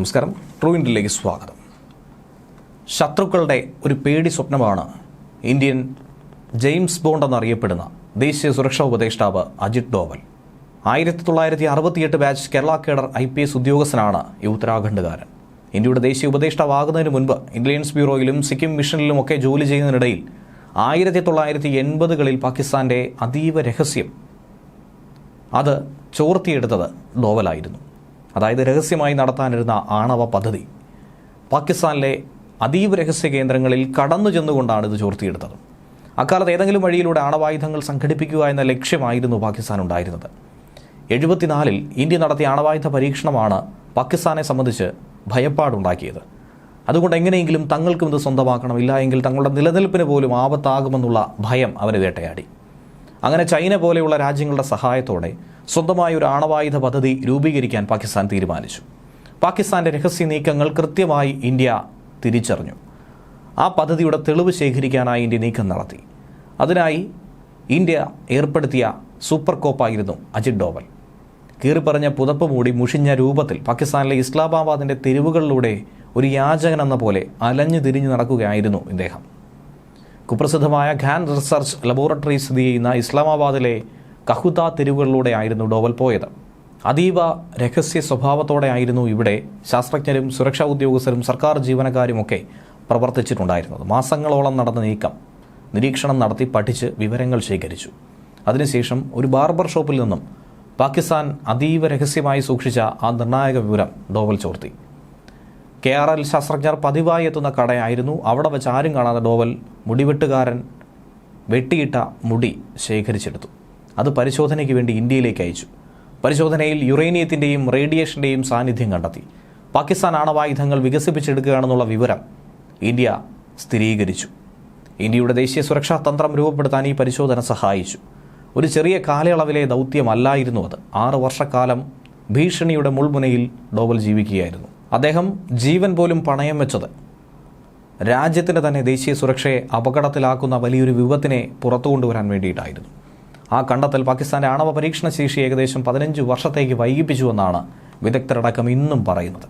നമസ്കാരം. ട്രൂ ഇന്ത്യയിലേക്ക് സ്വാഗതം. ശത്രുക്കളുടെ ഒരു പേടി സ്വപ്നമാണ് ഇന്ത്യൻ ജെയിംസ് ബോണ്ട് എന്നറിയപ്പെടുന്ന ദേശീയ സുരക്ഷാ ഉപദേഷ്ടാവ് അജിത് ഡോവൽ. ആയിരത്തി തൊള്ളായിരത്തി അറുപത്തിയെട്ട് batch Kerala cadre I P S ഉദ്യോഗസ്ഥനാണ് ഈ ഉത്തരാഖണ്ഡുകാരൻ. ഇന്ത്യയുടെ ദേശീയ ഉപദേഷ്ടാവാകുന്നതിന് മുൻപ് ഇന്റലിജൻസ് ബ്യൂറോയിലും സിക്കിം മിഷനിലും ഒക്കെ ജോലി ചെയ്യുന്നതിനിടയിൽ ആയിരത്തി തൊള്ളായിരത്തി എൺപതുകളിൽ പാകിസ്ഥാന്റെ അതീവ രഹസ്യം അത് ചോർത്തിയെടുത്തത് ഡോവലായിരുന്നു. അതായത് രഹസ്യമായി നടത്താനിരുന്ന ആണവ പദ്ധതി. പാകിസ്ഥാനിലെ അതീവ രഹസ്യ കേന്ദ്രങ്ങളിൽ കടന്നു ചെന്നുകൊണ്ടാണ് ഇത് ചോർത്തിയെടുത്തത്. അക്കാലത്ത് ഏതെങ്കിലും വഴിയിലൂടെ ആണവായുധങ്ങൾ സംഘടിപ്പിക്കുക എന്ന ലക്ഷ്യമായിരുന്നു പാകിസ്ഥാൻ ഉണ്ടായിരുന്നത്. എഴുപത്തിനാലിൽ ഇന്ത്യ നടത്തിയ ആണവായുധ പരീക്ഷണമാണ് പാകിസ്ഥാനെ സംബന്ധിച്ച് ഭയപ്പാടുണ്ടാക്കിയത്. അതുകൊണ്ട് എങ്ങനെയെങ്കിലും തങ്ങൾക്കും ഇത് സ്വന്തമാക്കണം ഇല്ല എങ്കിൽ തങ്ങളുടെ നിലനിൽപ്പിന് പോലും ആപത്താകുമെന്നുള്ള ഭയം അവന് വേട്ടയാടി. അങ്ങനെ ചൈന പോലെയുള്ള രാജ്യങ്ങളുടെ സഹായത്തോടെ സ്വന്തമായ ഒരു ആണവായുധ പദ്ധതി രൂപീകരിക്കാൻ പാകിസ്ഥാൻ തീരുമാനിച്ചു. പാകിസ്ഥാന്റെ രഹസ്യ നീക്കങ്ങൾ കൃത്യമായി ഇന്ത്യ തിരിച്ചറിഞ്ഞു. ആ പദ്ധതിയുടെ തെളിവ് ശേഖരിക്കാനായി ഇന്ത്യ നീക്കം നടത്തി. അതിനായി ഇന്ത്യ ഏർപ്പെടുത്തിയ സൂപ്പർ കോപ്പായിരുന്നു അജിത് ഡോവൽ. കീറിപ്പറഞ്ഞ പുതപ്പ് മൂടി മുഷിഞ്ഞ രൂപത്തിൽ പാകിസ്ഥാനിലെ ഇസ്ലാമാബാദിന്റെ തെരുവുകളിലൂടെ ഒരു യാചകൻ എന്ന പോലെ അലഞ്ഞു തിരിഞ്ഞു നടക്കുകയായിരുന്നു ഇദ്ദേഹം. കുപ്രസിദ്ധമായ ഖാൻ റിസർച്ച് ലബോറട്ടറി സ്ഥിതി ചെയ്യുന്ന ഇസ്ലാമാബാദിലെ കഹുത തെരുവുകളിലൂടെ ആയിരുന്നു ഡോവൽ പോയത്. അതീവ രഹസ്യ സ്വഭാവത്തോടെയായിരുന്നു ഇവിടെ ശാസ്ത്രജ്ഞരും സുരക്ഷാ ഉദ്യോഗസ്ഥരും സർക്കാർ ജീവനക്കാരുമൊക്കെ പ്രവർത്തിച്ചിട്ടുണ്ടായിരുന്നത്. മാസങ്ങളോളം നടന്ന നീക്കം നിരീക്ഷണം നടത്തി പഠിച്ച് വിവരങ്ങൾ ശേഖരിച്ചു. അതിനുശേഷം ഒരു ബാർബർ ഷോപ്പിൽ നിന്നും പാകിസ്ഥാൻ അതീവ രഹസ്യമായി സൂക്ഷിച്ച ആ നിർണായക വിവരം ഡോവൽ ചോർത്തി. കെ ആർ എൽ ശാസ്ത്രജ്ഞർ പതിവായി എത്തുന്ന കടയായിരുന്നു. അവിടെ വെച്ച് ആരും കാണാതെ ഡോവൽ മുടിവെട്ടുകാരൻ വെട്ടിയിട്ട മുടി ശേഖരിച്ചെടുത്തു. അത് പരിശോധനയ്ക്ക് വേണ്ടി ഇന്ത്യയിലേക്ക് അയച്ചു. പരിശോധനയിൽ യുറേനിയത്തിന്റെയും റേഡിയേഷന്റെയും സാന്നിധ്യം കണ്ടെത്തി. പാകിസ്ഥാൻ ആണവായുധങ്ങൾ വികസിപ്പിച്ചെടുക്കുകയാണെന്നുള്ള വിവരം ഇന്ത്യ സ്ഥിരീകരിച്ചു. ഇന്ത്യയുടെ ദേശീയ സുരക്ഷാ തന്ത്രം രൂപപ്പെടുത്താൻ ഈ പരിശോധന സഹായിച്ചു. ഒരു ചെറിയ കാലയളവിലെ ദൗത്യമല്ലായിരുന്നു അത്. ആറ് വർഷക്കാലം ഭീഷണിയുടെ മുൾമുനയിൽ ഡോവൽ ജീവിക്കുകയായിരുന്നു. അദ്ദേഹം ജീവൻ പോലും പണയം വെച്ചത്. രാജ്യത്തിന്റെ തന്നെ ദേശീയ സുരക്ഷയെ അപകടത്തിലാക്കുന്ന വലിയൊരു വിപത്തിനെ പുറത്തു കൊണ്ടുവരാൻ വേണ്ടിയിട്ടായിരുന്നു. ആ കണ്ടെത്തൽ പാകിസ്ഥാന്റെ ആണവ പരീക്ഷണ ശേഷി ഏകദേശം പതിനഞ്ച് വർഷത്തേക്ക് വൈകിപ്പിച്ചുവെന്നാണ് വിദഗ്ധരടക്കം ഇന്നും പറയുന്നത്.